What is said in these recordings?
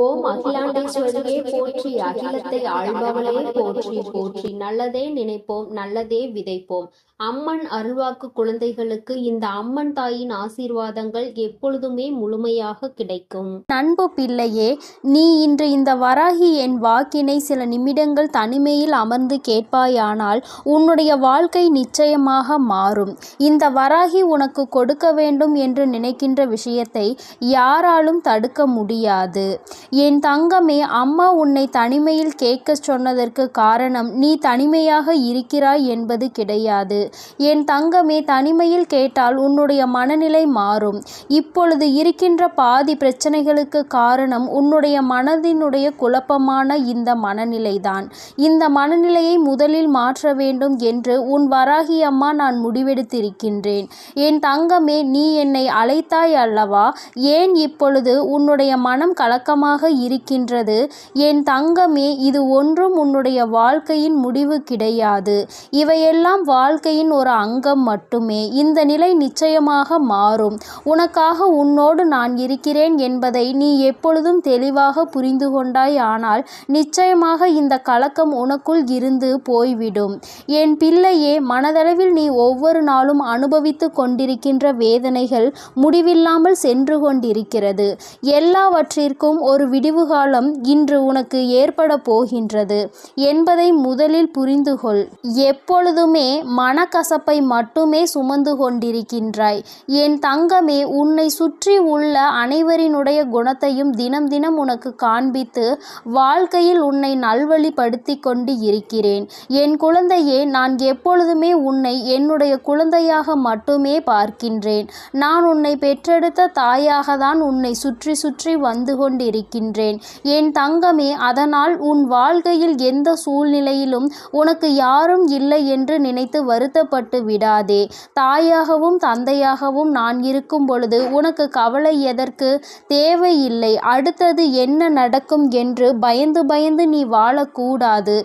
ஓம் அகிலாண்டேஸ்வரியே போற்றி அகிலத்தை ஆள்பவளே போற்றி போற்றி. நல்லதே நினைப்போம் நல்லதே விதைப்போம். அம்மன் அருள்வாக்கு குழந்தைகளுக்கு இந்த அம்மன் தாயின் ஆசீர்வாதங்கள் எப்பொழுதுமே முழுமையாக கிடைக்கும். நண்பு பிள்ளையே நீ இன்று இந்த வராகி என் வாக்கினை சில நிமிடங்கள் தனிமையில் அமர்ந்து கேட்பாயானால் உன்னுடைய வாழ்க்கை நிச்சயமாக மாறும். இந்த வராகி உனக்கு கொடுக்க வேண்டும் என்று நினைக்கின்ற விஷயத்தை யாராலும் தடுக்க முடியாது. என் தங்கமே அம்மா உன்னை தனிமையில் கேட்கச் சொன்னதற்கு காரணம் நீ தனிமையாக இருக்கிறாய் என்பது கிடையாது. என் தங்கமே தனிமையில் கேட்டால் உன்னுடைய மனநிலை மாறும். இப்பொழுது இருக்கின்ற பாதி பிரச்சனைகளுக்கு காரணம் உன்னுடைய மனதினுடைய குழப்பமான இந்த மனநிலைதான். இந்த மனநிலையை முதலில் மாற்ற வேண்டும் என்று உன் வராகி அம்மா நான் முடிவெடுத்திருக்கின்றேன். என் தங்கமே நீ என்னை அழைத்தாய் அல்லவா? ஏன் இப்பொழுது உன்னுடைய மனம் கலக்கமாக இருக்கின்றது. என் தங்கமே இது ஒன்றும் உன்னுடைய வாழ்க்கையின் முடிவு கிடையாது. இவையெல்லாம் வாழ்க்கையின் ஒரு அங்கம் மட்டுமே. இந்த நிலை நிச்சயமாக மாறும். உனக்காக உன்னோடு நான் இருக்கிறேன் என்பதை நீ எப்பொழுதும் தெளிவாக புரிந்து கொண்டாய் ஆனால் நிச்சயமாக இந்த கலக்கம் உனக்குள் இருந்து போய்விடும். என் பிள்ளையே மனதளவில் நீ ஒவ்வொரு நாளும் அனுபவித்து கொண்டிருக்கின்ற வேதனைகள் முடிவில்லாமல் சென்று கொண்டிருக்கிறது. எல்லாவற்றிற்கும் ஒரு ஒரு விடிவுகாலம் இன்று உனக்கு ஏற்பட போகின்றது என்பதை முதலில் புரிந்து கொள் எப்பொழுதுமே மனக்கசப்பை மட்டுமே சுமந்து கொண்டிருக்கின்றாய். என் தங்கமே உன்னை சுற்றி உள்ள அனைவரினுடைய குணத்தையும் தினம் தினம் உனக்கு காண்பித்து வாழ்க்கையில் உன்னை நல்வழிப்படுத்தி கொண்டு இருக்கிறேன். என் குழந்தையே நான் எப்பொழுதுமே உன்னை என்னுடைய குழந்தையாக மட்டுமே பார்க்கின்றேன். நான் உன்னை பெற்றெடுத்த தாயாக தான் உன்னை சுற்றி சுற்றி வந்து இருக்கின்றேன். என் தங்கமே அதனால் உன் வாழ்க்கையில் எந்த சூழ்நிலையிலும் உனக்கு யாரும் இல்லை என்று நினைத்து வருத்தப்பட்டு விடாதே. தாயாகவும் தந்தையாகவும் நான் இருக்கும் பொழுது உனக்கு கவலை எதற்கு? தேவையில்லை. அடுத்தது என்ன நடக்கும் என்று பயந்து பயந்து நீ வாழக்கூடாது.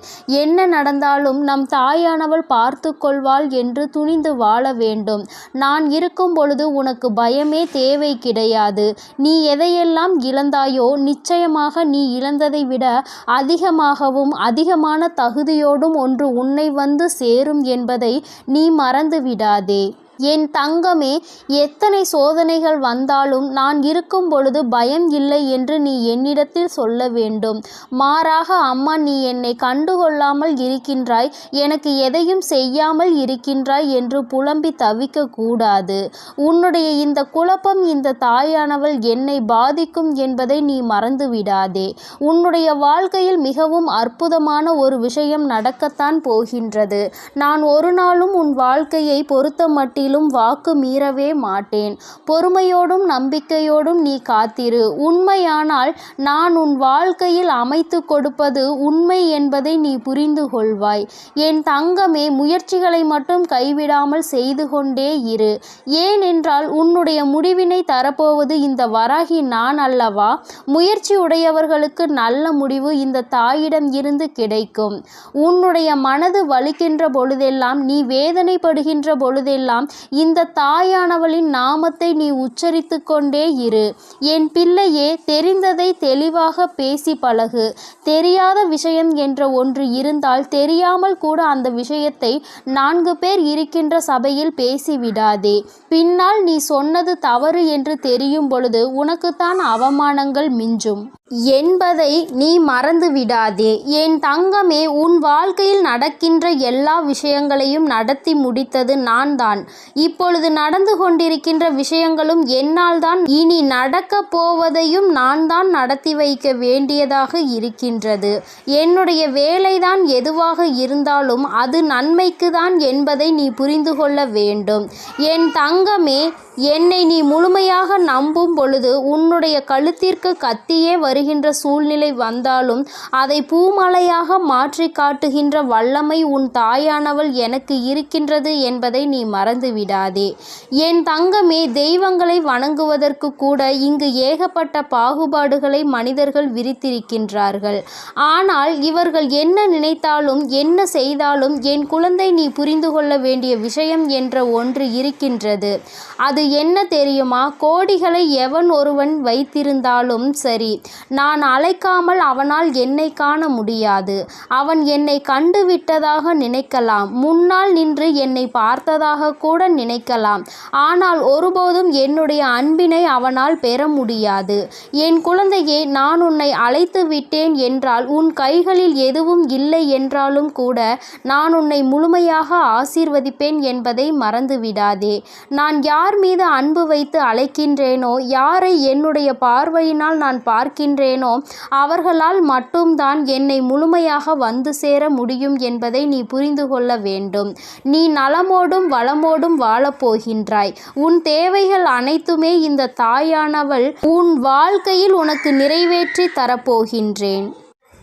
என்ன நடந்தாலும் நம் தாயானவள் பார்த்து கொள்வாள் என்று துணிந்து வாழ வேண்டும். நான் இருக்கும் பொழுது உனக்கு பயமே தேவை கிடையாது. நீ எதையெல்லாம் இழந்தாயோ நிச்சயமாக நீ இழந்ததை விட அதிகமாகவும் அதிகமான தகுதியோடும் ஒன்று உன்னை வந்து சேரும் என்பதை நீ மறந்து விடாதே என் தங்கமே எத்தனை சோதனைகள் வந்தாலும் நான் இருக்கும் பொழுது பயம் இல்லை என்று நீ என்னிடத்தில் சொல்ல வேண்டும். மாறாக அம்மா நீ என்னை கண்டுகொள்ளாமல் இருக்கின்றாய். எனக்கு எதையும் செய்யாமல் இருக்கின்றாய் என்று புலம்பி தவிக்க கூடாது. உன்னுடைய இந்த குழப்பம் இந்த தாயானவள் என்னை பாதிக்கும் என்பதை நீ மறந்து விடாதே உன்னுடைய வாழ்க்கையில் மிகவும் அற்புதமான ஒரு விஷயம் நடக்கத்தான் போகின்றது. நான் ஒரு நாளும் உன் வாழ்க்கையை பொறுத்த மட்டில் மட்டிலும் வாக்கு மீறவே மாட்டேன். பொறுமையோடும் நம்பிக்கையோடும் நீ காத்திரு. உண்மையானால் நான் உன் வாழ்க்கையில் அமைத்து கொடுப்பது உண்மை என்பதை நீ புரிந்து கொள்வாய். என் தங்கமே முயற்சிகளை மட்டும் கைவிடாமல் செய்து கொண்டே இரு. ஏனென்றால் உன்னுடைய முடிவினை தரப்போவது இந்த வராகி நான் அல்லவா? முயற்சி உடையவர்களுக்கு நல்ல முடிவு இந்த தாயிடம் இருந்து கிடைக்கும். உன்னுடைய மனது வலிக்கின்ற பொழுதெல்லாம் நீ வேதனைப்படுகின்ற பொழுதெல்லாம் இந்த தாயானவளின் நாமத்தை நீ உச்சரித்து கொண்டே இரு. என் பிள்ளையே தெரிந்ததை தெளிவாக பேசி பழகு. தெரியாத விஷயம் என்ற ஒன்று இருந்தால் தெரியாமல் கூட அந்த விஷயத்தை நான்கு பேர் இருக்கின்ற சபையில் பேசிவிடாதே. பின்னால் நீ சொன்னது தவறு என்று தெரியும் பொழுது உனக்குத்தான் அவமானங்கள் மிஞ்சும். என்பதை நீ மறந்து விடாதே என் தங்கமே உன் வாழ்க்கையில் நடக்கின்ற எல்லா விஷயங்களையும் நடத்தி முடித்தது நான் தான் இப்பொழுது நடந்து கொண்டிருக்கின்ற விஷயங்களும் என்னால் தான் இனி நடக்க போவதையும் நான் தான் நடத்தி வைக்க வேண்டியதாக இருக்கின்றது. என்னுடைய வேலைதான் எதுவாக இருந்தாலும் அது நன்மைக்கு தான் என்பதை நீ புரிந்து கொள்ள வேண்டும். என் தங்கமே என்னை நீ முழுமையாக நம்பும் பொழுது உன்னுடைய கழுத்திற்கு கத்தியே வருகின்ற சூழ்நிலை வந்தாலும் அதை பூமலையாக மாற்றி காட்டுகின்ற வல்லமை உன் தாயானவள் எனக்கு இருக்கின்றது என்பதை நீ மறந்து விடாதே என் தங்கமே தெய்வங்களை வணங்குவதற்கு கூட இங்கு ஏகப்பட்ட பாகுபாடுகளை மனிதர்கள் விரித்திருக்கின்றார்கள். ஆனால் இவர்கள் என்ன நினைத்தாலும் என்ன செய்தாலும் என் குழந்தை நீ புரிந்து கொள்ள வேண்டிய விஷயம் என்ற ஒன்று இருக்கின்றது. அது என்ன தெரியுமா? கோடிகளை எவன் ஒருவன் வைத்திருந்தாலும் சரி நான் அழைக்காமல் அவனால் என்னை காண முடியாது. அவன் என்னை கண்டுவிட்டதாக நினைக்கலாம். முன்னால் நின்று என்னை பார்த்ததாக கூட நினைக்கலாம். ஆனால் ஒருபோதும் என்னுடைய அன்பினை அவனால் பெற முடியாது. என் குழந்தையே நான் உன்னை அழைத்து விட்டேன் என்றால் உன் கைகளில் எதுவும் இல்லை என்றாலும் கூட நான் உன்னை முழுமையாக ஆசீர்வதிப்பேன் என்பதை மறந்துவிடாதே. நான் யார் மீது அன்பு வைத்து அழைக்கின்றேனோ? யாரை என்னுடைய பார்வையினால் நான் பார்க்கின்றேனோ? அவர்களால் மட்டும்தான் என்னை முழுமையாக வந்து சேர முடியும் என்பதை நீ புரிந்து கொள்ள வேண்டும். நீ நலமோடும் வளமோடும் வாழப் போகின்றாய். உன் தேவைகள் அனைத்துமே இந்த தாயானவள் உன் வாழ்க்கையில் உனக்கு நிறைவேற்றி தரப்போகின்றேன்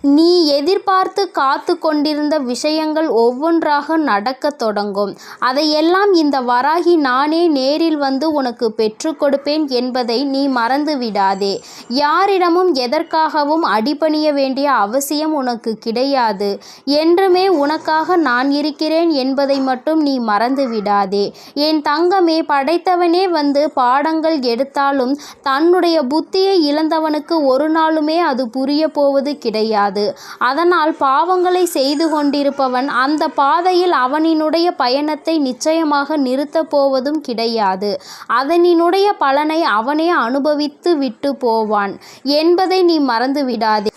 நீ எதிர்பார்த்து காத்து கொண்டிருந்த விஷயங்கள் ஒவ்வொன்றாக நடக்கத் தொடங்கும். அதையெல்லாம் இந்த வராகி நானே நேரில் வந்து உனக்கு பெற்று கொடுப்பேன் என்பதை நீ மறந்து விடாதே யாரிடமும் எதற்காகவும் அடிபணிய வேண்டிய அவசியம் உனக்கு கிடையாது. என்றுமே உனக்காக நான் இருக்கிறேன் என்பதை மட்டும் நீ மறந்து விடாதே என் தங்கமே படைத்தவனே வந்து பாடங்கள் எடுத்தாலும் தன்னுடைய புத்தியை இழந்தவனுக்கு ஒரு நாளுமே அது புரிய போவது கிடையாது. அதனால் பாவங்களை செய்து கொண்டிருப்பவன் அந்த பாதையில் அவனினுடைய பயணத்தை நிச்சயமாக நிறுத்தப் போவதும் கிடையாது. அதனினுடைய பலனை அவனே அனுபவித்து விட்டு போவான். என்பதை நீ மறந்து விடாதே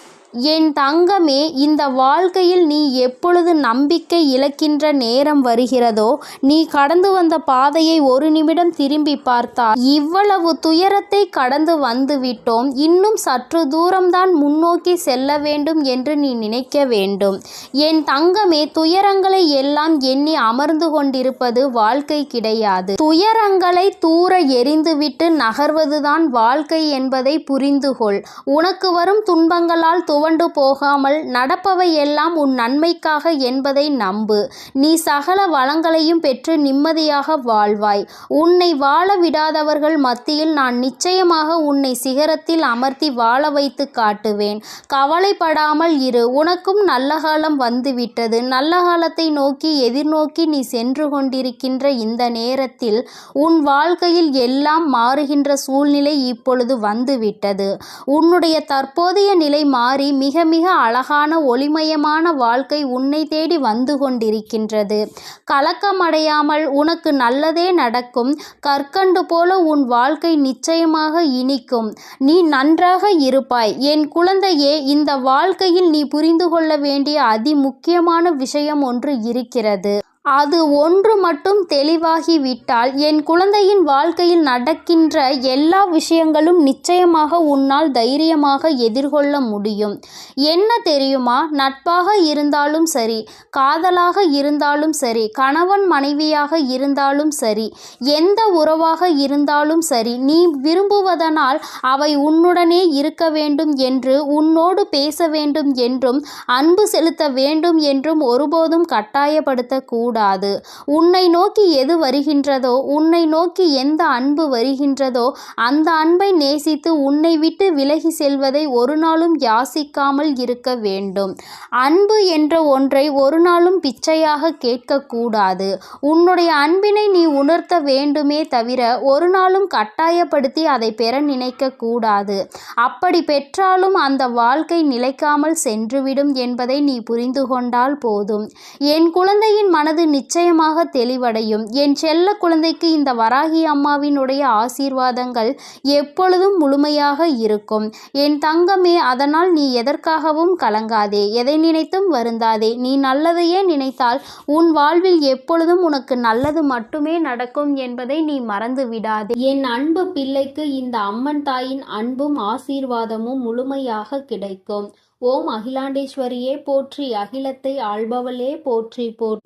என் தங்கமே இந்த வாழ்க்கையில் நீ எப்பொழுது நம்பிக்கை இழக்கின்ற நேரம் வருகிறதோ நீ கடந்து வந்த பாதையை ஒரு நிமிடம் திரும்பி பார்த்தால் இவ்வளவு துயரத்தை கடந்து வந்துவிட்டோம். இன்னும் சற்று தூரம்தான் முன்னோக்கி செல்ல வேண்டும் என்று நீ நினைக்க வேண்டும். என் தங்கமே துயரங்களை எல்லாம் எண்ணி அமர்ந்து கொண்டிருப்பது வாழ்க்கை கிடையாது. துயரங்களை தூர எரிந்துவிட்டு நகர்வதுதான் வாழ்க்கை என்பதை புரிந்துகொள். உனக்கு வரும் துன்பங்களால் துவண்டு போகாமல் நடப்பவை எல்லாம் உன் நன்மைக்காக என்பதை நம்பு. நீ சகல வளங்களையும் பெற்று நிம்மதியாக வாழ்வாய். உன்னை வாழ விடாதவர்கள் மத்தியில் நான் நிச்சயமாக உன்னை சிகரத்தில் அமர்த்தி வாழ வைத்து காட்டுவேன். கவலைப்படாமல் இரு. உனக்கும் நல்ல காலம் வந்துவிட்டது. நல்ல காலத்தை நோக்கி எதிர்நோக்கி நீ சென்று கொண்டிருக்கின்ற இந்த நேரத்தில் உன் வாழ்க்கையில் எல்லாம் மாறுகின்ற சூழ்நிலை இப்பொழுது வந்துவிட்டது. உன்னுடைய தற்போதைய நிலை மாறி மிக மிக அழகான ஒளிமயமான வாழ்க்கை உன்னை தேடி வந்து கொண்டிருக்கின்றது. கலக்கமடையாமல் உனக்கு நல்லதே நடக்கும். கற்கண்டு போல உன் வாழ்க்கை நிச்சயமாக இனிக்கும். நீ நன்றாக இருப்பாய். என் குழந்தையே இந்த வாழ்க்கையில் நீ புரிந்து கொள்ள வேண்டிய அதி முக்கியமான விஷயம் ஒன்று இருக்கிறது. அது ஒன்று மட்டும் தெளிவாகிவிட்டால் என் குழந்தையின் வாழ்க்கையில் நடக்கின்ற எல்லா விஷயங்களும் நிச்சயமாக உன்னால் தைரியமாக எதிர்கொள்ள முடியும். என்ன தெரியுமா? நட்பாக இருந்தாலும் சரி காதலாக இருந்தாலும் சரி கணவன் மனைவியாக இருந்தாலும் சரி எந்த உறவாக இருந்தாலும் சரி நீ விரும்புவதனால் அவை உன்னுடனே இருக்க வேண்டும் என்று உன்னோடு பேச வேண்டும் என்றும் அன்பு செலுத்த வேண்டும் என்றும் ஒருபோதும் கட்டாயப்படுத்தக்கூடாது. கூடாது. உன்னை நோக்கி எது வருகின்றதோ உன்னை நோக்கி எந்த அன்பு வருகின்றதோ அந்த அன்பை நேசித்து உன்னை விட்டு விலகி செல்வதை ஒரு நாளும் யாசிக்காமல் இருக்க வேண்டும். அன்பு என்ற ஒன்றை ஒரு நாளும் பிச்சையாக கேட்கக்கூடாது உன்னுடைய அன்பினை நீ உணர்த்த வேண்டுமே தவிர ஒரு நாளும் கட்டாயப்படுத்தி அதை பெற நினைக்க கூடாது. அப்படி பெற்றாலும் அந்த வாழ்க்கை நிலைக்காமல் சென்றுவிடும் என்பதை நீ புரிந்து கொண்டால் போதும். என் குழந்தையின் மனது நிச்சயமாக தெளிவடையும். என் செல்ல குழந்தைக்கு இந்த வராகி அம்மாவினுடைய ஆசீர்வாதங்கள் எப்பொழுதும் முழுமையாக இருக்கும். என் தங்கமே அதனால் நீ எதற்காகவும் கலங்காதே. எதை நினைத்தும் வருந்தாதே. நீ நல்லதையே நினைத்தால் உன் வாழ்வில் எப்பொழுதும் உனக்கு நல்லது மட்டுமே நடக்கும் என்பதை நீ மறந்து விடாதே. என் அன்பு பிள்ளைக்கு இந்த அம்மன் தாயின் அன்பும் ஆசீர்வாதமும் முழுமையாக கிடைக்கும். ஓம் அகிலாண்டேஸ்வரியே போற்றி. அகிலத்தை ஆள்பவளே போற்றி போற்றி.